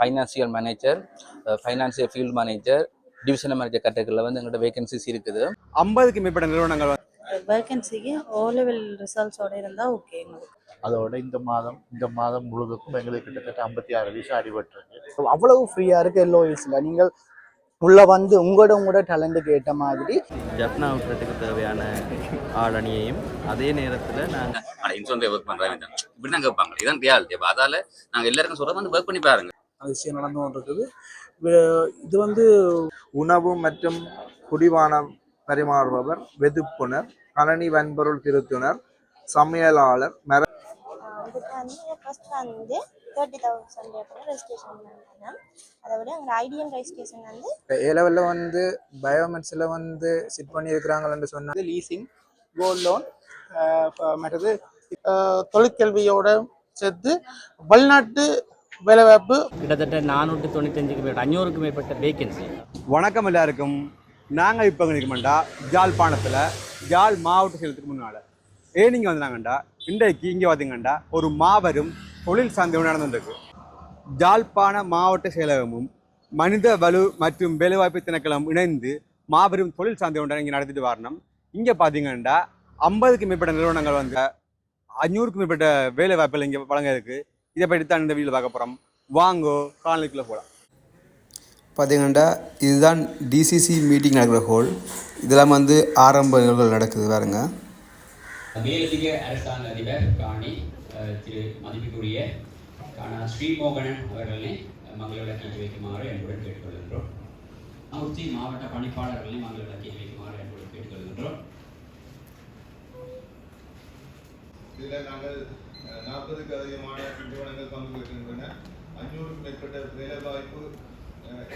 Financial manager financial field manager divisional manager கேட்டகரியில் வந்து எங்கள்கிட்ட வேகன்சிஸ் இருக்குது. ஐம்பதுக்கு மேற்பட்ட நிறுவனங்கள் வேகன்சிக்கு ஓ லெவல் ரிசல்ட்ஸோட இருந்தால் ஓகே எங்களுக்கு. அதோட இந்த மாதம் இந்த மாதம் முழுவதுக்கும் எங்களுக்கு கிட்டத்தட்ட ஐம்பத்தி ஆறு விஷயம் அடிபட்டிருக்கு. அவ்வளவு ஃப்ரீயா இருக்கு எல்ஓஎஸ்ல நீங்கள் உள்ள வந்து உங்களோட உங்களோட டேலண்ட்டுக்கு ஏற்ற மாதிரி ஜப்னா அவுட்லெட்டுக்கு தேவையான ஆள் அணியையும் அதே நேரத்தில் நாங்கள் இன்சூரன்ஸ் ஒர்க் பண்ணுறாங்க இப்படி தான். கேட்பாங்க. இதான் ரியாலிட்டி அப்போ அதால நாங்கள் எல்லாருக்கும் சொல்கிறோம் வந்து ஒர்க் பண்ணி பாருங்க. விஷயம் நடந்து கொண்டிருக்குது. இது வந்து உணவு மற்றும் குடிபானம் பரிமாறுபவர் வெதுப்புனர் கணனி வன்பொருள் திருத்துனர் சமையலாளர் மர இதுக்கு வந்து பயோமெட்ஸில் வந்து சிட் பண்ணி இருக்கிறாங்கன்னு சொன்னால் லீசிங் கோல்ட் லோன் மற்றது தொழிற்கல்வியோட சேர்த்து வெளிநாட்டு வேலைவாய்ப்பு? கிட்டத்தட்ட நானூற்றி தொண்ணூத்தஞ்சுக்கு மேற்பட்ட அஞ்சூறுக்கு மேற்பட்ட வேகன்சி வணக்கம் எல்லாருக்கும். நாங்கள் இப்போ நிற்கமாண்டா யாழ்ப்பாணத்தில் யாழ் மாவட்ட செயலத்துக்கு முன்னால். ஏன் நீங்கள் வந்தாங்கண்டா இன்றைக்கு இங்கே பார்த்தீங்கண்டா ஒரு மாபெரும் தொழில் சந்தை நடந்துருக்கு. யாழ்ப்பாண மாவட்ட செயலகமும் மனித வலு மற்றும் வேலைவாய்ப்பு திணைக்களம் இணைந்து மாபெரும் தொழில் சந்தை ஒன்றை இங்கே நடத்திட்டு வரணும். இங்கே பார்த்தீங்கன்னா ஐம்பதுக்கு மேற்பட்ட நிறுவனங்கள் வந்து அஞ்சூறுக்கும் மேற்பட்ட வேலை வாய்ப்புகள் இங்கே வழங்க இருக்கு. இதை பற்றி தான் இந்த வீடியோவில் பார்க்க போகிறோம் வாங்கோ காணொலிக்குள்ளே போகலாம் பார்த்தீங்கன்னா இதுதான் டிசிசி மீட்டிங் நடக்கிற ஹோல் இதெல்லாம் வந்து ஆரம்ப நிகழ்வுகள் நடக்குது பாருங்க. மேலதிக அரசாங்க அதிபர் காணி திரு மதிப்புக்குரிய காணா ஸ்ரீமோகனன் அவர்களை மங்கள விளக்கேற்றி வைக்குமாறு என்புடன் கேட்டுக்கொள்கின்றோம். மூர்த்தி மாவட்ட பணிப்பாளர்களை மங்கள விளக்கேற்றி வைக்குமாறு என்புடன் கேட்டுக்கொள்கின்றோம். இதில் நாங்கள் நாற்பதுக்கு அதிகமான நிறுவனங்கள் பங்கு பெற்றிருக்கின்றன. அஞ்சூறுக்கும் மேற்பட்ட வேலைவாய்ப்பு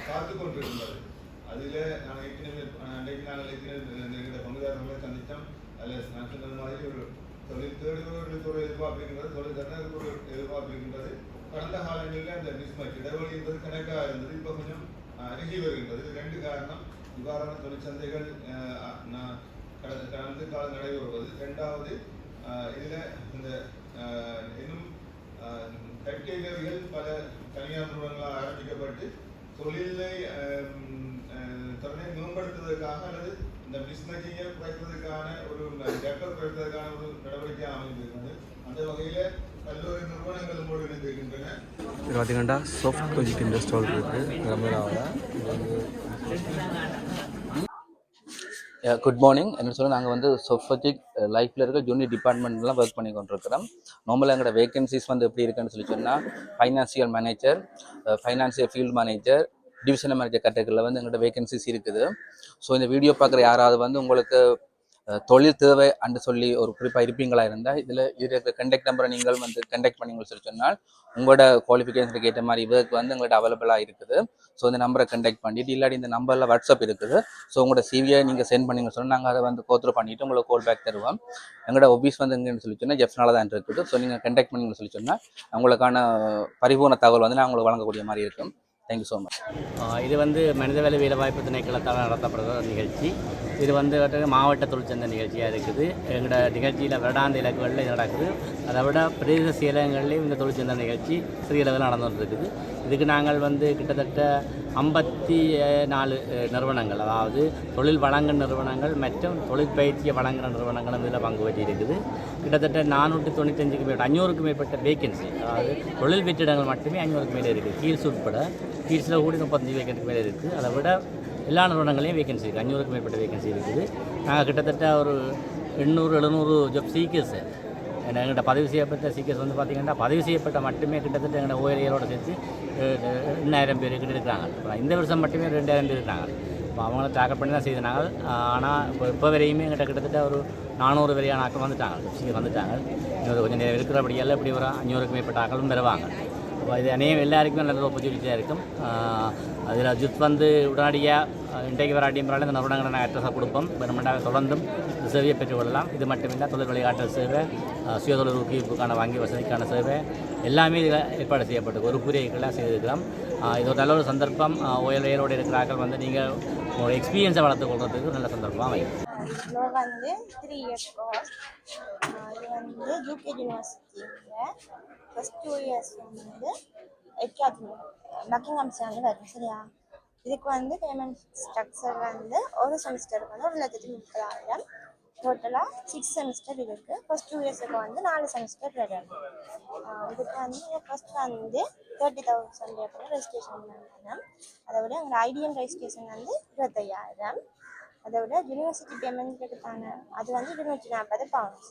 காத்து கொண்டிருக்கின்றது. அதில் நான் ஏற்கனவே அன்றைக்கு நாங்கள் ஏற்கனவே எங்கள் பங்குதாரர்களை சந்தித்தோம் அதில் நான் சொன்னது மாதிரி ஒரு தொழில் தேடுபவர்களுக்கு ஒரு எதிர்பார்ப்பு இருக்கின்றது தொழில் தரனுக்கு ஒரு எதிர்பார்ப்பு இருக்கின்றது கடந்த காலங்களில் அந்த மிஸ்மேட்ச் இடைவெளி என்பது கணக்காக இருந்தது இப்போ கொஞ்சம் அருகி வருகின்றது. இது ரெண்டு காரணம். இவ்வாறான தொழிற்சந்தைகள் நான் கடந்த கடந்த காலம் நடைபெறுவது. ரெண்டாவது இதில் இந்த இன்னும் ஆஹ் பல தனியார் நிறுவனங்களால் ஆரம்பிக்கப்பட்டு தொழிலை திறனை மேம்படுத்துவதற்காக அல்லது இந்த மிஸ்மேக்கிங்கை குறைப்பதற்கான ஒரு டெவலப் குறைப்பதற்கான ஒரு நடவடிக்கை அமைந்திருக்கிறது. அந்த வகையில் பல்வேறு நிறுவனங்கள் நம்மோடு இணைந்திருக்கின்றன இது பார்த்தீங்கன்னா சாஃப்ட் கொஜிக்கின்ற ஸ்டால் இருக்குது குட் மார்னிங் என்ன சொல்ல நாங்கள் வந்து சொஃபஜிக் லைஃப்பில் இருக்க ஜூனியர் டிபார்ட்மெண்ட்லாம் ஒர்க் பண்ணி கொண்டிருக்கிறோம் நார்மலாக எங்களோட வேகன்சிஸ் வந்து எப்படி இருக்குன்னு சொல்லி சொன்னால் financial manager financial field manager divisional manager கேட்டகரியில் வந்து எங்கள்கிட்ட வேகன்சிஸ் இருக்குது. ஸோ இந்த வீடியோ பார்க்குற யாராவது வந்து உங்களுக்கு தொழில் தேவை அன்று சொல்லி ஒரு குறிப்பாக இருப்பீங்களா இருந்தால் இதில் இருக்கிற கண்டெக்ட் நம்பரை நீங்கள் வந்து கண்டெக்ட் பண்ணீங்கன்னு சொல்லி சொன்னால் உங்களோட குவாலிஃபிகேஷனுக்கு ஏற்ற மாதிரி ஒர்க் வந்து உங்கள்கிட்ட அவைலபிளாக இருக்குது. ஸோ இந்த நம்பரை கண்டெக்ட் பண்ணிட்டு இல்லாட்டி இந்த நம்பரில் வாட்ஸ்அப் இருக்குது. ஸோ உங்களோட சிவியை நீங்கள் சென்ட் பண்ணீங்கன்னு சொன்னால் நாங்கள் அதை வந்து கோத்ரூ பண்ணிவிட்டு உங்களுக்கு கால் பேக் தருவோம். எங்களோட ஆஃபீஸ் வந்து எங்கன்னு சொல்லி சொன்னால் ஜெஃப்னால தான் இருக்குது. ஸோ நீங்கள் கண்டெக்ட் பண்ணிங்கன்னு சொல்லி சொன்னால் உங்களுக்கான பரிபூர்ண தகவல் வந்து நான் உங்களுக்கு வழங்கக்கூடிய மாதிரி இருக்கும். தேங்க்யூ ஸோ மச் இது வந்து மனிதவள வேலைவாய்ப்பு திணைக்களத்தால் நடத்தப்படுற ஒரு நிகழ்ச்சி. இது வந்து மாவட்ட தொழிற்சந்த நிகழ்ச்சியாக இருக்குது. எங்களோட நிகழ்ச்சியில் வருடாந்த இலக்குகளில் நடக்குது. அதை விட பிரதேச செயலகங்கள்லேயும் இந்த தொழிற்சந்த நிகழ்ச்சி சிறிய அளவில் நடந்துகிட்டு இருக்குது. இதுக்கு நாங்கள் வந்து கிட்டத்தட்ட ஐம்பத்தி நாலு நிறுவனங்கள் அதாவது தொழில் வழங்கும் நிறுவனங்கள் மற்றும் தொழிற்பயிற்சியை வழங்குகிற நிறுவனங்களும் இதில் பங்கு பெற்று இருக்குது கிட்டத்தட்ட நானூற்றி தொண்ணூத்தஞ்சுக்கு மேற்பட்ட அஞ்சூறுக்கு மேற்பட்ட வேக்கன்சி அதாவது தொழில் வெற்றிடங்கள் மட்டுமே அஞ்சூறுக்கு மேலே இருக்குது. கீழ்ஸ் உட்பட கீழ்ஸில் கூடி முப்பத்தஞ்சு வேக்கன்ஸுக்கு மேலே இருக்குது. அதை விட எல்லா நிறுவனங்களையும் வேகன்சி இருக்குது அஞ்சூறுக்கு மேற்பட்ட வேகன்சி இருக்குது. நாங்கள் கிட்டத்தட்ட ஒரு எண்ணூறு எழுநூறு ஜப் சீக்கர்ஸ் எங்கள்கிட்ட பதிவு செய்யப்பட்ட சீக்கர்ஸ் வந்து பார்த்திங்கன்னா பதிவு செய்யப்பட்ட மட்டுமே கிட்டத்தட்ட எங்களோட ஓயிலையரோட சேர்த்து ரெண்டாயிரம் எண்ணாயிரம் பேர் கிட்ட இருக்கிறாங்க இந்த வருஷம் மட்டுமே ரெண்டாயிரம் பேர் இருக்காங்க. இப்போ அவங்கள டாக்கெட் பண்ணி தான் செய்தாங்க ஆனால் இப்போ இப்போ வரையுமே எங்கிட்ட கிட்டத்தட்ட ஒரு நானூறு வரையான ஆக்கள் வந்துட்டாங்க. சீக்கிரம் வந்துட்டாங்க. இன்னொரு கொஞ்சம் நேரம் இருக்கிறபடியால் இப்படி ஒரு அஞ்சூறுக்கு மேற்பட்ட ஆக்களும் பெறுவாங்க இப்போ இது அநேகம் எல்லாருக்குமே நல்ல ஒரு ஆப்பர்ச்சுனிட்டியாக இருக்கும். அதில் ஜித் வந்து உடனடியாக இன்றைக்கு வராட்டியும் இந்த நிறுவனங்களை நாங்கள் அட்ரஸாக கொடுப்போம். பெருமண்டாக தொடர்ந்தும் சேவையை பெற்றுக்கொள்ளலாம். இது மட்டுமில்லை தொழில் வழிகாட்டல் சேவை சுயதொழில் ஊக்குவிப்புக்கான வங்கி வசதிக்கான சேவை எல்லாமே இதில் ஏற்பாடு செய்யப்பட்டு ஒரு கூறியெல்லாம் செய்திருக்கிறோம். இது ஒரு நல்ல ஒரு சந்தர்ப்பம். ஓயலையரோடு இருக்கிறார்கள் வந்து நீங்கள் உங்களோட எக்ஸ்பீரியன்ஸை வளர்த்து கொள்றதுக்கு நல்ல சந்தர்ப்பமாக அமையும். வந்து த்ரீ இயர்ஸ் கோர்ஸ் இது வந்து யூகே யூனிவர்சிட்டியில் ஃபஸ்ட் டூ இயர்ஸ் வந்து அகாடமி பக்கிங்ஹாம் வந்து வரும் சரியா? இதுக்கு வந்து பேமெண்ட் ஸ்ட்ரக்சர் வந்து ஒரு செமஸ்டருக்கு வந்து ஒரு லட்சத்தி முப்பதாயிரம். டோட்டலாக சிக்ஸ் செமஸ்டர் இருக்குது ஃபஸ்ட் டூ இயர்ஸுக்கு வந்து நாலு செமஸ்டர் வரும். இதுக்கு வந்து ஃபஸ்ட் வந்து தேர்ட்டி தௌசண்ட் அப்படின்னு ரெஜிஸ்ட்ரேஷன் பண்ணணும் அதை விட எங்களோட ஐடிஎம் ரெஜிஸ்ட்ரேஷன் வந்து இருபத்தையாயிரம். அதை விட யூனிவர்சிட்டி பேமெண்ட்டுக்கான அது வந்து இருநூற்றி நாற்பது பவுண்ட்ஸ்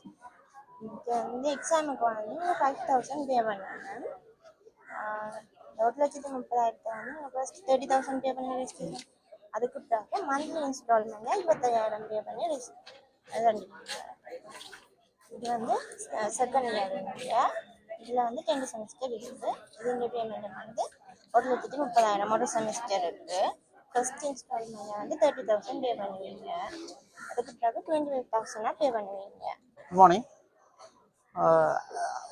இது வந்து எக்ஸாமுக்கு வந்து ஃபைவ் தௌசண்ட் பே பண்ணணும் ஒரு லட்சத்தி முப்பதாயிரத்தை வந்து ஃபர்ஸ்ட் தேர்ட்டி தௌசண்ட் பே பண்ணி ரெஜிஸ்ட்ரேஷன் அதுக்கு பிறகு மந்த்லி இன்ஸ்டால்மெண்ட்டில் இருபத்தையாயிரம் பே பண்ணி ரெஜிஸ்ட் இது வந்து செகண்ட் இயர் இதில் வந்து ரெண்டு செமஸ்டர் இருக்குது இதுங்க பேமெண்ட் வந்து ஒரு லட்சத்தி முப்பதாயிரம் ஒரு செமஸ்டர் இருக்குது ஃபஸ்ட் இன்ஸ்டால்மெண்ட்டில் வந்து தேர்ட்டி தௌசண்ட் பே பண்ணுவீங்க. அதுக்கு பிறகு டுவெண்ட்டி ஃபைவ் தௌசண்டாக பே பண்ணுவீங்க குட் மார்னிங்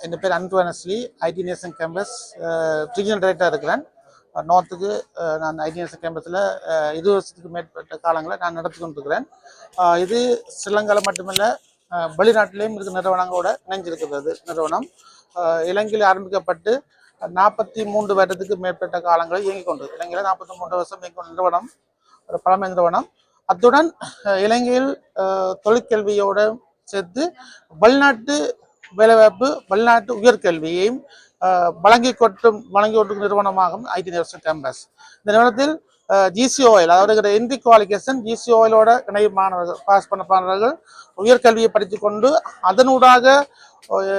என் பேர் Anbu Ainsley. IT nation campus regional director இருக்கிறேன். நார்த்துக்கு நான் ஐடிஎஸ் கேம்பஸில் இருபது வருஷத்துக்கு மேற்பட்ட காலங்களை நான் நடத்தி கொண்டிருக்கிறேன் இது ஸ்ரீலங்காவில் மட்டுமல்ல வெளிநாட்டிலையும் இருக்க நிறுவனங்களோட இணைஞ்சிருக்கிறது. நிறுவனம் இலங்கையில் ஆரம்பிக்கப்பட்டு நாற்பத்தி மூன்று வருடத்துக்கு மேற்பட்ட காலங்களை இயங்கிக் கொண்டது இலங்கையில் நாற்பத்தி மூன்று வருஷம் இயங்கிக் கொண்ட நிறுவனம் ஒரு பழமை நிறுவனம். அத்துடன் இலங்கையில் தொழிற்கல்வியோடு சேர்த்து வெளிநாட்டு வேலைவாய்ப்பு வெளிநாட்டு உயர்கல்வியையும் வழங்கி கொட்டும் வழங்கி கொட்டும் நிறுவனமாகும் ஐடி நேஷனல் கேம்பஸ் இந்த நிறுவனத்தில் ஜிசிஓஎல் அதாவது இந்தி குவாலிஃபிகேஷன் ஜிசிஓஎலோட இணை மாணவர்கள் பாஸ் பண்ண மாணவர்கள் உயர்கல்வியை படித்து கொண்டு அதனூடாக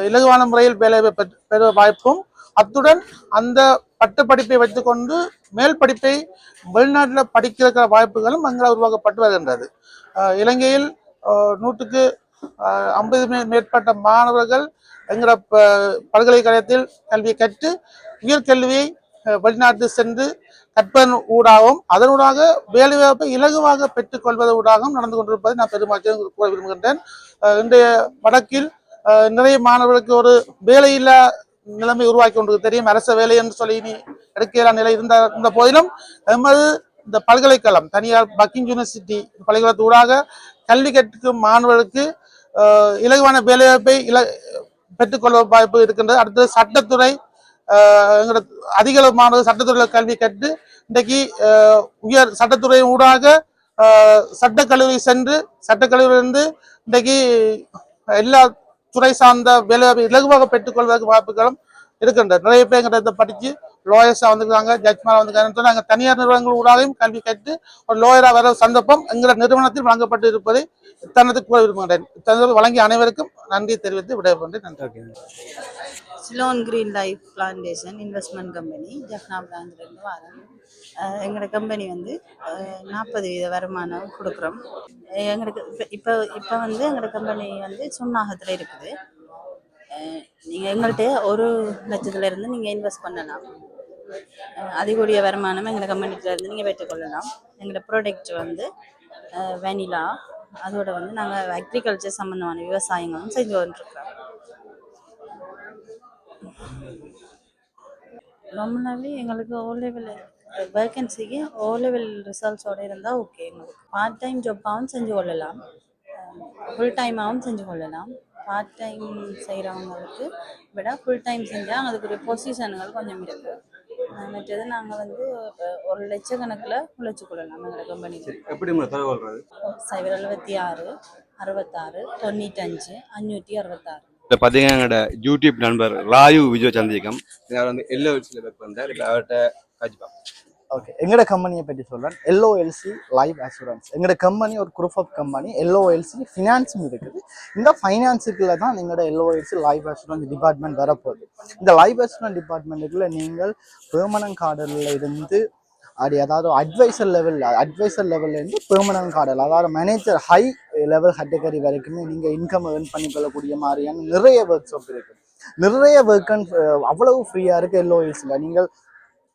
இலகுவான முறையில் வேலை பெற்- பெற வாய்ப்பும் அத்துடன் அந்த பட்ட படிப்பை வைத்துக்கொண்டு மேல் படிப்பை வெளிநாட்டில் படிக்கிற வாய்ப்புகளும் அங்கே உருவாக்கப்பட்டு வருகின்றது. இலங்கையில் நூற்றுக்கு ஐம்பது மே மேற்பட்ட மாணவர்கள் எங்களோட பல்கலைக்கழகத்தில் கல்வியை கற்று உயர்கல்வியை வெளிநாட்டு சென்று கற்பதன் ஊடாகவும் அதனூடாக வேலைவாய்ப்பை இலகுவாக பெற்றுக்கொள்வது ஊடாகவும் நடந்து கொண்டிருப்பதை நான் பெருமாற்றம் கூற விரும்புகின்றேன். இன்றைய வடக்கில் நிறைய மாணவர்களுக்கு ஒரு வேலையில்லா நிலைமை உருவாக்கி கொண்டு தெரியும் அரச வேலை என்று சொல்லி நீ எடுக்கிற நிலை இருந்த இருந்த போதிலும் எமது இந்த பல்கலைக்கழகம் தனியார் பக்கிங் யூனிவர்சிட்டி பல்கலைக்கழகத்து ஊடாக கல்வி கற்கும் மாணவர்களுக்கு இலகுவான வேலைவாய்ப்பை இல பெற்றுக்கொள்ள வாய்ப்பு இருக்கின்றது. அடுத்தது சட்டத்துறை அஹ், எங்களோட சட்டத்துறையில் கல்வி கற்று இன்றைக்கு உயர் சட்டத்துறை ஊடாக சட்டக்கல்லூரி சென்று சட்டக்கல்லூரியிலிருந்து இன்றைக்கு எல்லா துறை சார்ந்த வேலைவாய்ப்பை இலகுவாக பெற்றுக்கொள்வதற்கு வாய்ப்புகளும் இருக்கின்றது. நிறைய பேர் எங்கிட்ட படித்து லாயர்ஸாக வந்துருக்காங்க ஜட்ஜ்மாராக வந்திருக்காங்க நாங்கள் தனியார் நிறுவனங்கள் ஊடாகவும் கல்வி கற்று ஒரு லோயராக வர சந்தர்ப்பம் எங்களோட நிறுவனத்தில் வழங்கப்பட்டு இருப்பதை தனது கூற விரும்புகிறேன் தனது வழங்கிய அனைவருக்கும் நன்றி தெரிவித்து விடைபெறுகிறேன் நன்றி. Ceylon green life plantation investment company Jaffna பிராஞ்சிலேருந்து வரேன் எங்களோட கம்பெனி வந்து நாற்பது வீத வருமானம் கொடுக்குறோம். எங்களுக்கு இப்போ இப்போ இப்போ வந்து எங்களோட கம்பெனி வந்து சுன்னாகத்தில் இருக்குது. நீங்கள் எங்கள்கிட்ட ஒரு லட்சத்துலேருந்து நீங்கள் இன்வெஸ்ட் பண்ணலாம். அதிகூடிய வருமானம் எங்களோட கம்பெனிலேருந்து நீங்கள் பெற்றுக்கொள்ளலாம். எங்களோட ப்ராடக்ட் வந்து வெனிலா அதோட வந்து நாங்கள் அக்ரிகல்ச்சர் சம்மந்தமான விவசாயங்களும் செஞ்சு வந்துருக்கோம் ரொம்ப நாளே எங்களுக்கு ஓ லெவல் வேக்கன்சிக்கு ஓ லெவல் ரிசல்ட்ஸோட இருந்தால் ஓகே எங்களுக்கு. பார்ட் டைம் ஜாப்பாகவும் செஞ்சு கொள்ளலாம். ஃபுல் டைமாகவும் செஞ்சு கொள்ளலாம். பார்ட் டைம் செய்கிறவங்களுக்கு விட ஃபுல் டைம் செஞ்சால் அதுக்குரிய பொசிஷன்கள் கொஞ்சம் இருக்குது மற்றது நாங்கள் வந்து ஒரு லட்சக்கணக்கில் உழைச்சி கொள்ளலாம் எங்களோட கம்பெனியில் எப்படி கொள்றது சைபர் எழுபத்தி ஆறு அறுபத்தாறு தொண்ணூத்தஞ்சு அஞ்சூற்றி அறுபத்தாறு. இப்போ பார்த்தீங்கன்னா எங்களோட யூடியூப் நண்பர் ராயு விஜய் சந்திரிகம் வந்து எல்லோ ஒர்க் பண்ணுறார் இப்போ அவர்கிட்ட கஜிப்பா ஓகே எங்களோட கம்பெனியை பற்றி சொல்கிறேன் எல்ஓஎல்சி லைஃப் அசூரன்ஸ் எங்களோட கம்பெனி ஒரு குரூப் ஆஃப் கம்பெனி எல்ஓஎல்சி ஃபினான்ஸும் இருக்குது. இந்த ஃபைனான்ஸுக்குள்ள தான் எங்களோட எல்ஓஎல்சி லைஃப் அசூரன்ஸ் டிபார்ட்மெண்ட் வரப்போகுது. இந்த லைஃப் அசூரன்ஸ் டிபார்ட்மெண்ட்டுக்குள்ள நீங்கள் பெர்மனன்ட் கார்டில் இருந்து அப்படி அதாவது அட்வைசர் லெவலில் அட்வைசர் லெவல்லேருந்து பெர்மனன்ட் கார்டில் அதாவது மேனேஜர் ஹை லெவல் கேட்டகரி வரைக்குமே நீங்கள் இன்கம் ஏர்ன் பண்ணிக்கொள்ளக்கூடிய மாதிரியான நிறைய ஒர்க் ஷாப் இருக்குது நிறைய ஒர்க்கன் அவ்வளவு ஃப்ரீயாக இருக்குது எல்ஓஎல்ஸில் நீங்கள்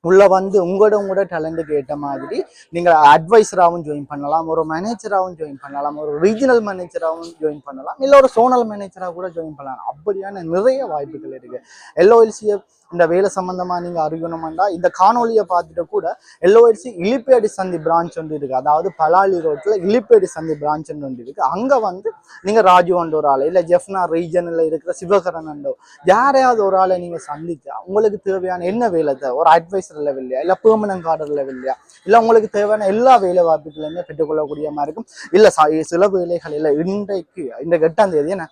உள்ள வந்து உங்களோட உங்களோட டேலண்ட்டுக்கு ஏற்ற மாதிரி நீங்கள் அட்வைசராகவும் ஜாயின் பண்ணலாம் ஒரு மேனேஜராகவும் ஜாயின் பண்ணலாம் ஒரு ரீஜனல் மேனேஜராகவும் ஜாயின் பண்ணலாம் இல்லை ஒரு சோனல் மேனேஜராக கூட ஜாயின் பண்ணலாம். அப்படியான நிறைய வாய்ப்புகள் இருக்குது எல்ஓஎல்சியை இந்த வேலை சம்பந்தமா நீங்க அறியணும்னா இந்த காணொலியை பார்த்துட்டு கூட எல்ஓஎல்சி இலிப்பேடி சந்தி பிரான்ச் ஒன்று இருக்கு. அதாவது பலாலி ரோட்ல இலிப்பேடி சந்தி பிரான்ச் ஒன்று இருக்கு. அங்க வந்து நீங்க ராஜு ஒரு ஆளை இல்ல ஜெஃப்னா ரீஜனில் இருக்கிற சிவகரன் அண்டோ யாரையாவது ஒரு ஆளை நீங்க சந்திச்சா உங்களுக்கு தேவையான என்ன வேலை தேவை? ஒரு அட்வைசர் லெவல்லையா இல்ல பெர்மனன்ட் கார்டர் லெவல்லையா இல்ல உங்களுக்கு தேவையான எல்லா வேலை வாய்ப்புகளையுமே பெற்றுக்கொள்ளக்கூடிய மாதிரி இருக்கும். இல்ல ச- சில வேலைகள் இல்ல இன்றைக்கு இந்த எட்டாம் தேதி என்ன?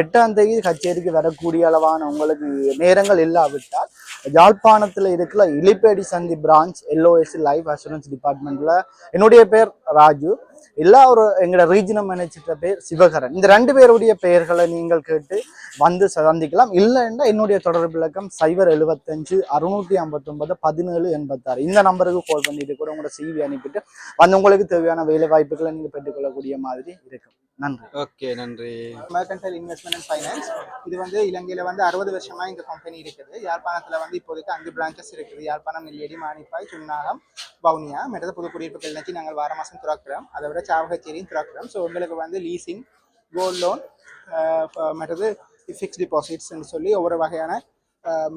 எட்டாம் தேதி கச்சேரிக்கு வரக்கூடிய அளவான உங்களுக்கு நேரங்கள் இல்லாவிட்டால் யாழ்ப்பாணத்துல இருக்கிற இலிப்பேடி சந்தி பிரான்ச் எல்ஓஎஸ் லைஃப் அசூரன்ஸ் டிபார்ட்மெண்ட்ல என்னுடைய பேர் ராஜு. எல்லா ஒரு எங்களோட ரீஜனல் மேனேஜர் பேர் சிவகரன். இந்த ரெண்டு பேருடைய பெயர்களை நீங்கள் கேட்டு வந்து சந்திக்கலாம். இல்லைன்னா என்னுடைய தொடர்பு விளக்கம் சைபர் எழுபத்தஞ்சு அறுநூத்தி ஐம்பத்தொன்பது பதினேழு எண்பத்தாறு. இந்த நம்பருக்கு கால் பண்ணிட்டு கூட உங்களோட சிவி அனுப்பிட்டு வந்து உங்களுக்கு தேவையான வேலை வாய்ப்புகளை நீங்கள் பெற்றுக்கொள்ளக்கூடிய மாதிரி இருக்கும். நன்றி. ஓகே நன்றி. மெர்கன்டைல் இன்வெஸ்ட்மெண்ட் அண்ட் ஃபைனான்ஸ் இது வந்து இலங்கையில் வந்து அறுபது வருஷமா இந்த கம்பெனி இருக்குது. யாழ்ப்பாணத்தில் வந்து இப்போதைக்கு அஞ்சு பிரான்ச்சஸ் இருக்குது. யாழ்ப்பாணம் நெல்லியடி மானிப்பாய் சுன்னாகம் வவுனியா மற்றது புது குடியிருப்பு கிளிநொச்சி நாங்கள் வார மாதம் திறக்கிறோம். அதை விட சாவகச்சேரியும் திறக்கிறோம். ஸோ உங்களுக்கு வந்து லீசிங் கோல்ட் லோன் மற்றது ஃபிக்ஸ் டிபாசிட்ஸ்னு சொல்லி ஒவ்வொரு வகையான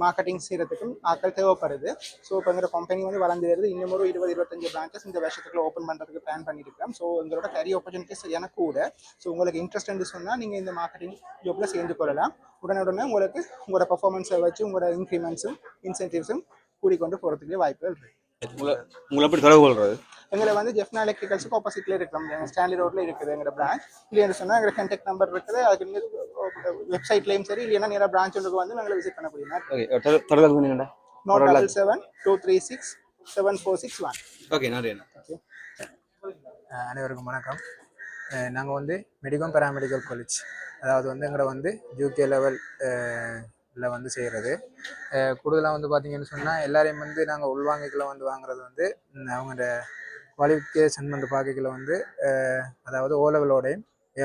மார்க்கெட்டிங் செய்கிறதுக்கும் ஆட்கள் தேவைப்படுது. ஸோ இப்போ எங்களோட கம்பெனி வந்து வளர்ந்து வருது இன்னும் ஒரு இருபது இருபத்தஞ்சு பிரான்ச்சஸ் இந்த வருஷத்துக்குள்ள ஓப்பன் பண்ணுறதுக்கு பிளான் பண்ணியிருக்கோம் ஸோ எங்களோட கரிய ஆப்பர்ச்சுனிட்டிஸ் எனக்கு கூட. ஸோ உங்களுக்கு இன்ட்ரெஸ்ட் சொன்னால் நீங்கள் இந்த மார்க்கெட்டிங் ஜாப்பில் சேர்ந்து கொள்ளலாம். உடனுடனே உங்களுக்கு உங்களோட பர்ஃபார்மன்ஸை வச்சு உங்களோட இன்க்ரிமெண்ட்ஸும் இன்சென்டிவ்ஸும் கூடிக்கொண்டு போகிறதுக்கு வாய்ப்புகள் இருக்கு. உங்களை உங்களை எப்படி தொடர்பு கொள்றது? எங்களை வந்து ஜெஃப்னா எலக்ட்ரிக்கல்ஸுக்கு ஆப்போசிட்ல இருக்கிறோம் ஸ்டான்லி ரோட்ல இருக்குது எங்களோட பிரான்ச் இல்லைன்னு சொன்னால் எங்களோட கான்டாக்ட் நம்பர் இருக்குது. அதுக்கு வெப்சைட்லேயும் சரி இல்லைன்னா நேராக பிரான்ச் ஒன்றுக்கு வந்து நாங்கள் விசிட் பண்ண தொடர்பு nought double seven two three six seven four six one okay நன்றி அனைவருக்கும் வணக்கம். நாங்கள் வந்து மெடிக்கல் பேராமெடிக்கல் காலேஜ் அதாவது வந்து எங்களை வந்து ஜூகே லெவல் ல வந்து செய்கிறது கூடுதலாக வந்து பார்த்தீங்கன்னு சொன்னால் எல்லாரையும் வந்து நாங்கள் உள்வாங்கிக்குள்ள வந்து வாங்குறது வந்து அவங்களோட குவாலிஃபிகேஷன் வந்து பார்க்கல வந்து அதாவது ஓ லெவலோடையும் ஏ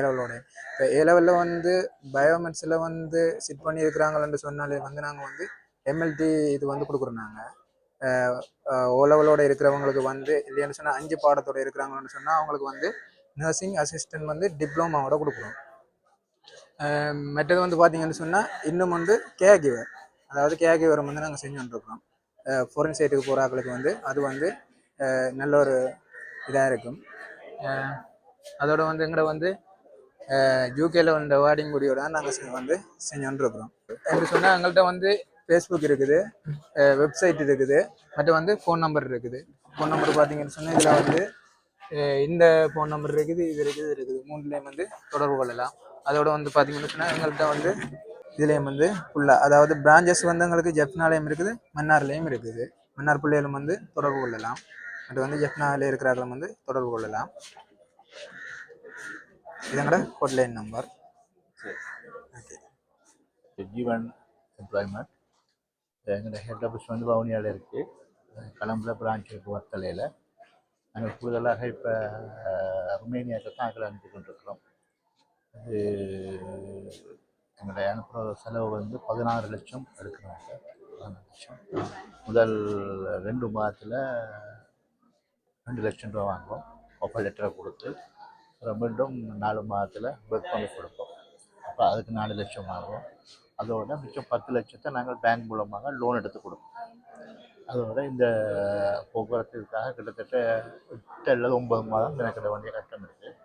இப்போ ஏ லெவலில் வந்து பயோமெட்ஸில் வந்து சிட் பண்ணியிருக்கிறாங்கன்னு சொன்னாலே வந்து நாங்கள் வந்து எம்எல்டி இது வந்து கொடுக்குறோம் நாங்கள் ஓ லெவலோட இருக்கிறவங்களுக்கு வந்து இல்லைன்னு சொன்னால் அஞ்சு பாடத்தோட இருக்கிறாங்கன்னு சொன்னால் அவங்களுக்கு வந்து நர்சிங் அசிஸ்டன்ட் வந்து டிப்ளமாவோட கொடுக்குறோம். மற்றது வந்து பார்த்தீங்கன்னு சொன்னால் இன்னும் வந்து கேகிவர் அதாவது கேகிவர் வந்து நாங்கள் செஞ்சு வந்துருக்கோம் சைட்டுக்கு போகிறாக்களுக்கு வந்து அது வந்து நல்ல ஒரு இதாக இருக்கும். அதோட வந்து எங்களை வந்து ஜூகேல வந்த வார்டிங் கூடியோட நாங்கள் வந்து செஞ்சு என்று சொன்னால் எங்கள்கிட்ட வந்து ஃபேஸ்புக் இருக்குது வெப்சைட் இருக்குது மற்றும் வந்து ஃபோன் நம்பர் இருக்குது. ஃபோன் நம்பர் பார்த்தீங்கன்னு சொன்னால் இதில் வந்து இந்த ஃபோன் நம்பர் இருக்குது இது இருக்குது இது இருக்குது. மூணுலேயும் வந்து தொடர்பு கொள்ளலாம். அதோட வந்து பார்த்தீங்கன்னு சொன்னால் எங்கள்கிட்ட வந்து இதுலேயும் வந்து ஃபுல்லாக அதாவது பிரான்ச்சஸ் வந்து எங்களுக்கு ஜெஃப்னாலையும் இருக்குது மன்னார்லேயும் இருக்குது. மன்னார் பிள்ளைகளும் வந்து தொடர்பு கொள்ளலாம். அது வந்து ஜெஃப்னாவில் இருக்கிறார்களும் வந்து தொடர்பு கொள்ளலாம். இதங்கட ஹோட்லைன் நம்பர் ஜீவன் எம்ப்ளாய்மெண்ட் எங்களோட ஹெட் ஆஃபீஸ் வந்து வவுனியாவில் இருக்குது கலம்புல பிரான்ச் இருக்குது வத்தலையில். நாங்கள் கூடுதலாக இப்போ ருமேனியாவுக்கு தான் ஆக்கள் அனுப்பி கொண்டிருக்கிறோம். அது எங்களுடைய அனுப்புகிற செலவு வந்து பதினாறு லட்சம் எடுக்கிறாங்க. பதினாறு லட்சம். முதல் ரெண்டு மாதத்தில் ரெண்டு லட்சம் ரூபா வாங்குவோம் ஆஃபர் லெட்டரை கொடுத்து. மீண்டும் நாலு மாதத்தில் ஒர்க் பண்ணி கொடுப்போம். அப்போ அதுக்கு நாலு லட்சம் ஆகும் அதோட மிச்சம் பத்து லட்சத்தை நாங்கள் பேங்க் மூலமாக லோன் எடுத்து கொடுப்போம். அதோட இந்த போக்குவரத்துக்காக கிட்டத்தட்ட எட்டு அல்லது ஒன்பது மாதம் எனக்கு வேண்டிய கட்டம் இருக்குது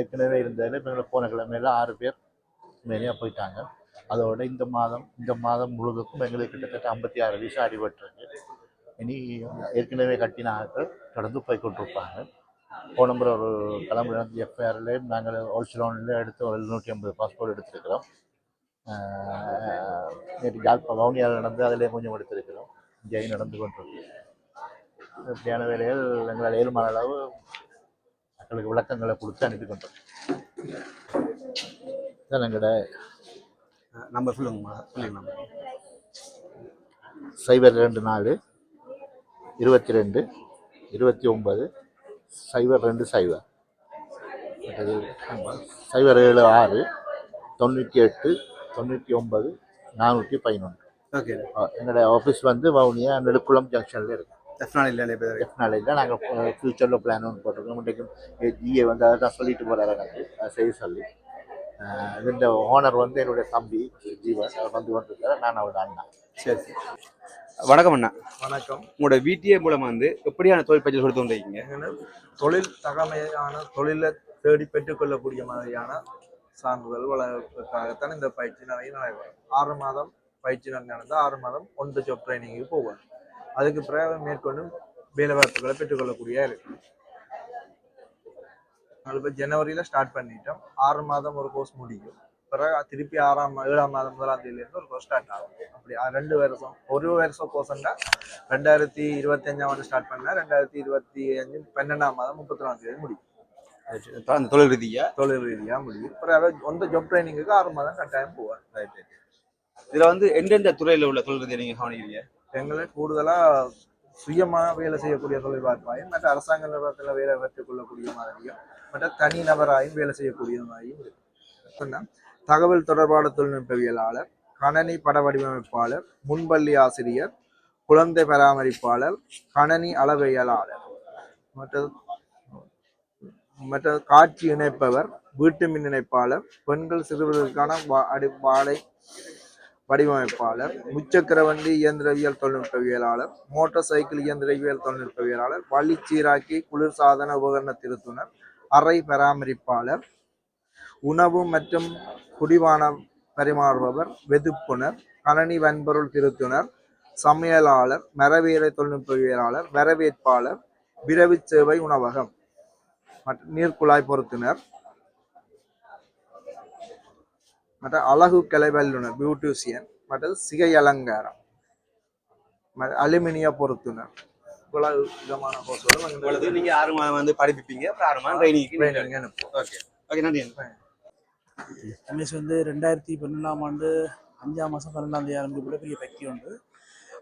ஏற்கனவே இருந்ததில் இப்போ எங்களை போன கிழமையில ஆறு பேர் மேலேயே போயிட்டாங்க. அதோட இந்த மாதம் இந்த மாதம் முழுவதுக்கும் எங்களுக்கு கிட்டத்தட்ட ஐம்பத்தி ஆறு விஷயம் அடிபட்டுருக்கு. இனி ஏற்கனவே கட்டின ஆட்கள் தொடர்ந்து போய் கொண்டிருப்பாங்க போன முறை ஒரு கிளம்புல எஃப்ஐஆரில் நாங்கள் ஹோல்சேலோனில் எடுத்து ஒரு எழுநூற்றி ஐம்பது பாஸ்போர்ட் எடுத்திருக்கிறோம். நேற்று யாழ்ப்பா வவுனியாவில் நடந்து அதிலே கொஞ்சம் எடுத்திருக்கிறோம். ஜெய் நடந்து கொண்டிருக்கு இப்படியான வேலைகள் எங்களால் ஏழுமான அளவு மக்களுக்கு விளக்கங்களை கொடுத்து அனுப்பி கொண்டோம் எங்களோட நம்பர் சொல்லுங்கம்மா சொல்லுங்க நம்பர் சைபர் ரெண்டு நாலு இருபத்தி ரெண்டு இருபத்தி ஒன்பது சைபர் ரெண்டு சைபர். சைபர் ஏழு ஆறு தொண்ணூற்றி எட்டு தொண்ணூற்றி ஒன்பது நானூற்றி பதினொன்று. ஓகே. எங்களோட ஆஃபீஸ் வந்து வவுனியா நெடுக்குளம் ஜங்ஷனில் இருக்கு. டெஃப்னால இல்லை இப்போ டெஃப்னால இல்லை நாங்கள் ஃப்யூச்சரில் பிளான் ஒன்று போட்டிருக்கோம். இன்றைக்கும் ஜிஏ வந்து அதை தான் சொல்லிட்டு போகிறாரு எனக்கு. அதை செய்ய சொல்லி. இதுன்ற ஓனர் வந்து என்னுடைய தம்பி ஜீவன். வந்து கொண்டிருக்காரு நான் அவரோட அண்ணா சரி. வணக்கம் அண்ணா. வணக்கம். உங்களோட வீட்டியே மூலமா வந்து எப்படியான தொழில் பயிற்சி கொடுத்து வந்திருக்கீங்க? தொழில் தகமையான தொழிலை தேடி பெற்றுக்கொள்ளக்கூடிய மாதிரியான சான்றிதழ் வளர்ப்பதற்காகத்தான் இந்த பயிற்சி நிறைய நடைபெறும். ஆறு மாதம் பயிற்சி நடந்து ஆறு மாதம் ஒன் த ஜாப் ட்ரைனிங்கு போவார் அதுக்கு பிறகு மேற்கொண்டு வேலை வாய்ப்புகளை பெற்றுக்கொள்ளக்கூடிய இருக்கு நாங்கள் இப்போ ஜனவரியில் ஸ்டார்ட் பண்ணிட்டோம். ஆறு மாதம் ஒரு கோர்ஸ் முடியும். பிறகு திருப்பி ஆறாம் ஏழாம் மாதம் முதலாம் தேதியிலேருந்து ஒரு கோர்ஸ் ஸ்டார்ட் ஆகும். அப்படி ரெண்டு வருஷம். ஒரு வருஷம் கோர்ஸ்ண்டா ரெண்டாயிரத்தி இருபத்தி அஞ்சாம் ஆண்டு ஸ்டார்ட் பண்ணா ரெண்டாயிரத்தி இருபத்தி அஞ்சு பன்னெண்டாம் மாதம் முப்பத்தி நாலாம் தேதி முடியும். அந்த தொழில் ரீதியா? தொழில் ரீதியாக முடியும். பிறகு ஒந்த ஜாப் ட்ரைனிங்குக்கு ஆறு மாதம் கட்டாயம் போவார். ரைட் இதுல வந்து எந்தெந்த துறையில உள்ள தொழில் ரீதியா நீங்க கவனிக்கிறீங்க? எங்களை கூடுதலாக சுயமாக வேலை செய்யக்கூடிய தொழில் வாய்ப்பாயும் மற்ற அரசாங்க நிறுவனத்தில் வேலை பெற்றுக் கொள்ளக்கூடிய மாதிரியும் மற்ற தனி நபராயும் வேலை செய்யக்கூடிய மாதிரியும் இருக்கு. சொன்னா, தகவல் தொடர்பான தொழில்நுட்பவியலாளர் கணனி பட வடிவமைப்பாளர் முன்பள்ளி ஆசிரியர் குழந்தை பராமரிப்பாளர் கணனி அளவையலாளர். மற்ற மற்ற காட்சி இணைப்பவர் வீட்டு மின் இணைப்பாளர் பெண்கள் சிறுவர்களுக்கான வா- அடி- வாடை வடிவமைப்பாளர் முச்சக்கர வண்டி இயந்திரவியல் தொழில்நுட்பவியலாளர் மோட்டார் சைக்கிள் இயந்திரவியல் தொழில்நுட்பவியலாளர் வழி சீராக்கி குளிர்சாதன உபகரண திருத்துனர் அறை பராமரிப்பாளர் உணவு மற்றும் குடிபானம் பரிமாறுபவர் வெதுப்புனர் கணனி வன்பொருள் திருத்துனர் சமையலாளர் மரவியலை தொழில்நுட்பவியலாளர் வரவேற்பாளர் விரைவு சேவை உணவகம் மற்றும் நீர்க்குழாய் பொருத்துனர் மற்ற அழகு கலை வல்லுனர் பியூட்டிஷியன் மற்றது சிகை அலங்காரம் அலுமினிய பொருத்துனர். இவ்வளவு விதமான இவ்வளவு நீங்க ஆறு மாதம் வந்து படிப்பிப்பீங்க. அப்புறம் ஆறு மாதம் ட்ரைனிங் ஓகே. ஓகே நன்றி. எம்எஸ் வந்து ரெண்டாயிரத்தி பன்னெண்டாம் ஆண்டு அஞ்சாம் மாதம் பன்னெண்டாம் தேதி ஆரம்பிக்கப்பட்ட பெரிய ஃபேக்ட்ரி உண்டு.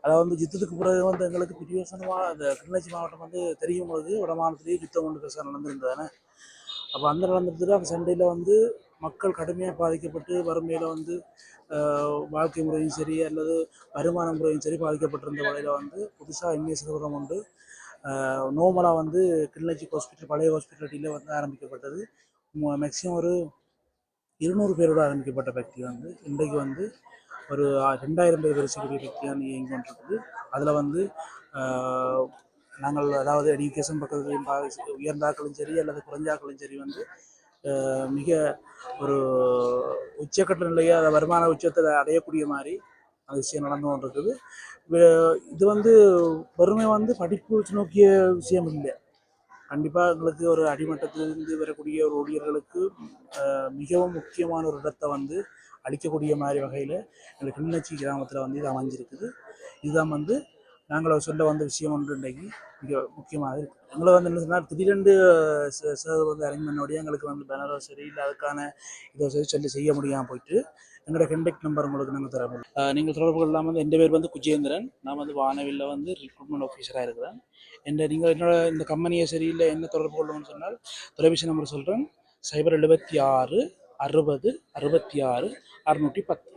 அதாவது வந்து யுத்தத்துக்கு பிறகு வந்து எங்களுக்கு பிரியோசனமாக அந்த கிளிநொச்சி மாவட்டம் வந்து தெரியும் பொழுது வடமாநிலத்திலேயே யுத்தம் ஒன்று பெருசாக நடந்திருந்ததானே. அப்போ அந்த நடந்திருந்தது அந்த சண்டையில் வந்து மக்கள் கடுமையாக பாதிக்கப்பட்டு வறுமையில் வந்து வாழ்க்கை முறையும் சரி அல்லது வருமான முறையும் சரி பாதிக்கப்பட்டிருந்த வகையில் வந்து புதுசாக எம்ஏ சிறுவரம் உண்டு. நோமலாக வந்து கிளிநொச்சி ஹாஸ்பிட்டல் பழைய ஹாஸ்பிட்டாலிட்டியில் வந்து ஆரம்பிக்கப்பட்டது. மேக்ஸிமம் ஒரு இருநூறு பேரோட ஆரம்பிக்கப்பட்ட பக்தி வந்து இன்றைக்கு வந்து ஒரு ரெண்டாயிரம் பேர் வரிசைக்குரிய ஃபேக்ட்ரியாக இயங்கி கொண்டிருக்குது. அதில் வந்து நாங்கள் அதாவது எஜுகேஷன் பக்கத்துலையும் உயர்ந்தாக்களும் சரி அல்லது குறைஞ்சாக்களும் சரி வந்து மிக ஒரு உச்சக்கட்ட நிலையை அதை வருமான உச்சத்தை அடையக்கூடிய மாதிரி அந்த விஷயம் நடந்து கொண்டிருக்குது. இது வந்து வறுமை வந்து படிப்பு நோக்கிய விஷயம் இல்லை. கண்டிப்பாக எங்களுக்கு ஒரு அடிமட்டத்திலிருந்து வரக்கூடிய ஒரு ஊழியர்களுக்கு மிகவும் முக்கியமான ஒரு இடத்தை வந்து அளிக்கக்கூடிய மாதிரி வகையில் எங்களுக்கு கிளிநொச்சி கிராமத்தில் வந்து இது அமைஞ்சிருக்குது. இதுதான் வந்து நாங்கள் சொல்ல வந்த விஷயம் ஒன்று இன்றைக்கு மிக முக்கியமாக இருக்குது எங்களை வந்து என்ன சொன்னால் திடீரென்று ச- வந்து அரேஞ்ச் பண்ணோடய எங்களுக்கு வந்து பேனரோ சரி இல்லை அதுக்கான இதோ சரி சொல்லி செய்ய முடியாமல் போயிட்டு எங்களோட கண்டெக்ட் நம்பர் உங்களுக்கு நாங்கள் தர முடியும் நீங்கள் தொடர்பு கொள்ளலாம் வந்து என் பேர் வந்து குஜேந்திரன். நான் வந்து வானவில்ல வந்து ரிக்ரூட்மெண்ட் ஆஃபீஸராக இருக்கிறேன். என் நீங்கள் என்னோட இந்த கம்பெனியை சரியில்லை என்ன தொடர்பு கொள்ளணும்னு சொன்னால் தொலைபேசி நம்பர் சொல்கிறேன் சைபர் எழுபத்தி ஆறு அறுபது அறுபத்தி ஆறு அறுநூற்றி பத்து.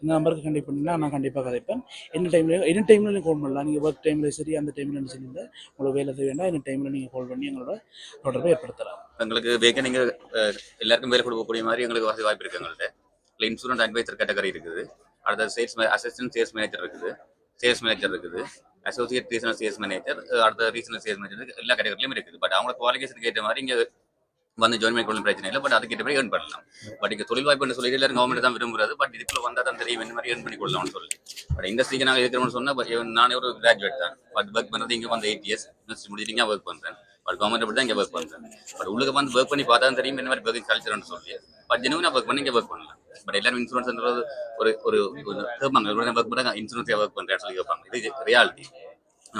இந்த நம்பருக்கு கண்டிப்பாக பண்ணிங்கன்னா நான் கண்டிப்பாக கதைப்பேன். என்ன டைமில் என்ன டைமில் நீங்கள் கால் பண்ணலாம்? நீங்கள் ஒர்க் டைமில் சரி அந்த டைமில் சரி இல்லை. உங்களுக்கு வேலை வேண்டாம் இந்த டைமில் நீங்கள் கால் பண்ணி எங்களோட தொடர்பை ஏற்படுத்தலாம். எங்களுக்கு வேக நீங்கள் எல்லாருக்கும் வேலை கொடுக்கக்கூடிய மாதிரி எங்களுக்கு வசதி வாய்ப்பு இருக்குது எங்கள்கிட்ட இல்லை இன்சூரன்ஸ் அட்வைசர் கேட்டகரி இருக்குது. அடுத்த சேல்ஸ் அசிஸ்டன்ட் சேல்ஸ் மேனேஜர் இருக்குது. சேல்ஸ் மேனேஜர் இருக்குது. அசோசியேட் ரீசனல் சேல்ஸ் மேனேஜர் அடுத்த ரீசனல் சேல்ஸ் மேனேஜர் எல்லா கேட்டகரிலையும் இருக்குது. பட் அவங்க குவாலிஃபிகேஷன் கேட்ட மாதிரி இங்கே வந்து ஜாயின் பண்ணிக்கொள்ளும் பிரச்சனை இல்லை. பட் அதுக்கேற்ற மாதிரி ஏர்ன் பண்ணலாம். பட் இங்கே தொழில் வாய்ப்புன்னு சொல்லி எல்லாரும் கவர்மெண்ட் தான் விரும்புறது. பட் இதுக்குள்ள வந்தால் தான் தெரியும் என்ன மாதிரி ஏர்ன் பண்ணி கொள்ளலாம்னு சொல்லி. பட் இண்டஸ்ட்ரிக்கு நாங்கள் இருக்கிறோம்னு சொன்னால் நானே ஒரு கிராஜுவேட் தான். பட் ஒர்க் பண்ணுறது இங்கே வந்து எயிட் இயர்ஸ் யூனிவர்சிட்டி முடிச்சுட்டு ஒர்க் பண்ணுறேன் பட் கவர்மெண்ட் அப்படி தான் இங்கே ஒர்க் பண்ணுறேன் பட் உள்ளுக்கு வந்து ஒர்க் பண்ணி பார்த்தா தெரியும் என்ன மாதிரி ஒர்க்கிங் கல்ச்சர்னு சொல்லி பட் ஜெனுவனாக ஒர்க் பண்ணி இங்கே ஒர்க் பண்ணலாம். பட் எல்லாரும் இன்சூரன்ஸ்ன்றது ஒரு ஒரு ஒரு கேட்பாங்க ஒர்க் பண்ண இன்சூரன்ஸே ஒர்க் பண்ணுறேன்னு சொல்லி கேட்பாங்க. இது ரியாலிட்டி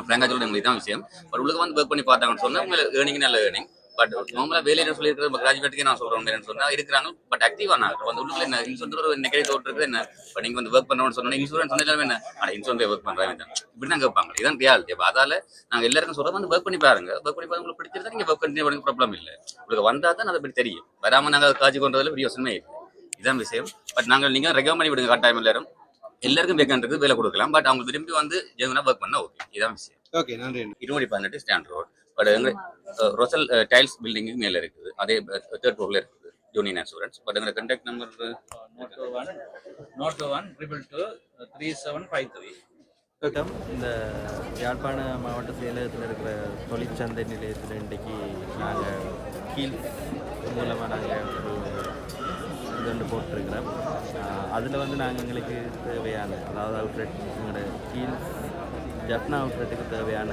ஃப்ராங்காக சொல்ல எங்களுக்கு தான் விஷயம். பட் உள்ளுக்கு வந்து ஒர்க் பண்ணி பார்த்தாங்கன்னு சொன்னால் உங்களுக்கு ஏர்னிங் நல்ல ஏர்னிங் பட் நார்மலாக வேலையில் சொல்லியிருக்கிற கிராஜுவேட்டுக்கே நான் சொல்கிறேன் என்னன்னு சொன்னால் இருக்கிறாங்க. பட் ஆக்டிவாக நான் வந்து உள்ளுக்குள்ள என்ன இன்சூரன்ஸ் ஒரு நெகட்டிவ் தோட்டு இருக்குது என்ன? பட் நீங்கள் வந்து ஒர்க் பண்ணுறோம்னு சொன்னா இன்சூரன்ஸ் வந்து எல்லாமே என்ன? ஆனால் இன்சூரன்ஸ் ஒர்க் பண்ணுறாங்க இப்படி தான் கேட்பாங்க இதான் ரியாலிட்டி அப்போ அதால நாங்கள் எல்லாருக்கும் சொல்கிறோம் வந்து ஒர்க் பண்ணி பாருங்க. ஒர்க் பண்ணி பாருங்க உங்களுக்கு பிடிச்சிருந்தா நீங்கள் ஒர்க் பண்ணி பண்ணி ப்ராப்ளம் இல்லை. உங்களுக்கு வந்தால் தான் அது அப்படி தெரியும். வராமல் நாங்கள் காட்சி கொண்டதில் பெரிய யோசனை இல்லை. இதான் விஷயம். பட் நாங்கள் நீங்கள் ரெகவர் பண்ணி விடுங்க கட்டாயம் எல்லாரும். எல்லாருக்கும் வேக்கன் இருக்குது வேலை கொடுக்கலாம். பட் அவங்க விரும்பி வந்து ஜெனுவனாக ஒர்க் பண்ணால் ஓகே இதான் விஷயம். ஓகே நன்றி இருபடி பதினெட்டு ஸ்டாண்ட் ரோட் பட் எங்க ரொசல் டைல்ஸ் பில்டிங்கு மேலே இருக்குது. அதே தேர்ட் ஃப்ளோரில் இருக்குது. யூனியன் இன்சூரன்ஸ் பட் எங்களோட contact number nought one nought one triple two three seven five three வணக்கம் இந்த யாழ்ப்பாண மாவட்ட செயலகத்தில் இருக்கிற தொழிற்சந்தை நிலையத்தில் இன்றைக்கு நாங்கள் கீழ் மூலமாக நாங்கள் ஒரு இது ஒன்று போட்டிருக்கிறோம். அதில் வந்து நாங்கள் எங்களுக்கு தேவையான அதாவது அவுட்லெட் எங்களோட கீழ் ஜட்னா அவுட்லெட்டுக்கு தேவையான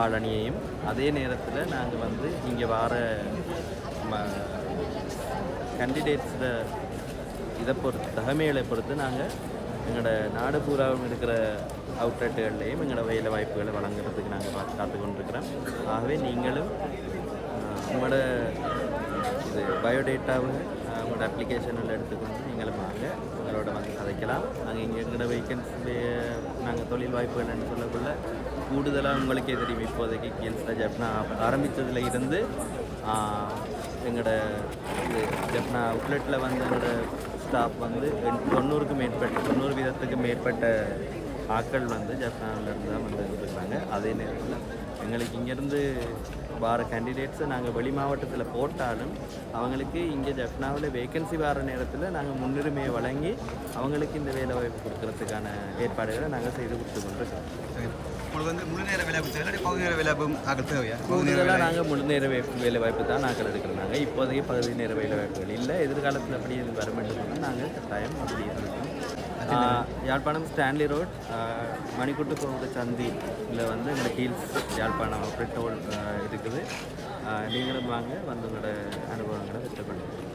ஆளணியையும் அதே நேரத்தில் நாங்கள் வந்து இங்கே வர கண்டிடேட்ஸில் இதை பொறுத்து தகமைகளை பொறுத்து நாங்கள் எங்களோட நாடு பூராவும் இருக்கிற அவுட்லெட்டுகள்லையும் எங்களோட வேலை வாய்ப்புகளை வழங்குறதுக்கு நாங்கள் பார்த்து காத்து கொண்டிருக்கிறோம் ஆகவே நீங்களும் உங்களோட இது பயோடேட்டாவை ஆஹ், அப்ளிகேஷனில் எடுத்துக்கொண்டு நீங்களும் வாங்க. உங்களோட வந்து கதைக்கலாம். நாங்கள் இங்கே எங்களோட வேக்கன்சி நாங்கள் தொழில் வாய்ப்புகள்னு சொல்லக்குள்ள கூடுதலாக உங்களுக்கே தெரியும். இப்போதைக்கு கீழ்ஸ்டா ஜப்னா ஆரம்பித்ததுல இருந்து எங்களோட இது ஜப்னா அவுட்லெட்டில் வந்து எங்களோட ஸ்டாஃப் வந்து தொண்ணூறுக்கும் தொண்ணூறுக்கு மேற்பட்ட தொண்ணூறு வீதத்துக்கு மேற்பட்ட ஆட்கள் வந்து ஜப்பான்லேருந்து தான் வந்து இருக்கிறாங்க அதே நேரத்தில் எங்களுக்கு இங்கேருந்து வர கேண்டிடேட்ஸை நாங்கள் வெளி மாவட்டத்தில் போட்டாலும் அவங்களுக்கு இங்கே ஜப்னாவில் வேகன்சி வர நேரத்தில் நாங்கள் முன்னுரிமையை வழங்கி அவங்களுக்கு இந்த வேலை வாய்ப்பு கொடுக்கறதுக்கான ஏற்பாடுகளை நாங்கள் செய்து கொடுத்து கொண்டிருக்கோம். உங்களுக்கு வந்து முழு நேர பகுதி நேர வேலை ஆக்கள் தேவையா? பகுதி நாங்கள் முழு நேர வே- வேலை வாய்ப்பு தான் நாங்கள் எடுக்கிறோம். நாங்கள் இப்போதைக்கு பகுதி நேர வேலை வாய்ப்புகள் இல்லை. எதிர்காலத்தில் அப்படி என்று சொன்னால் நாங்கள் கட்டாயம் அப்படி யாழ்ப்பாணம் ஸ்டான்லி ரோட் மணிக்கூட்டு போகிற சந்தியில் வந்து எங்களோட ஹீல்ஸ் யாழ்ப்பாணம் பெட்ரோல் இருக்குது. நீங்களும் வாங்க வந்து உங்களோட அனுபவங்களை பெற்றுக்கொள்ளுங்கள்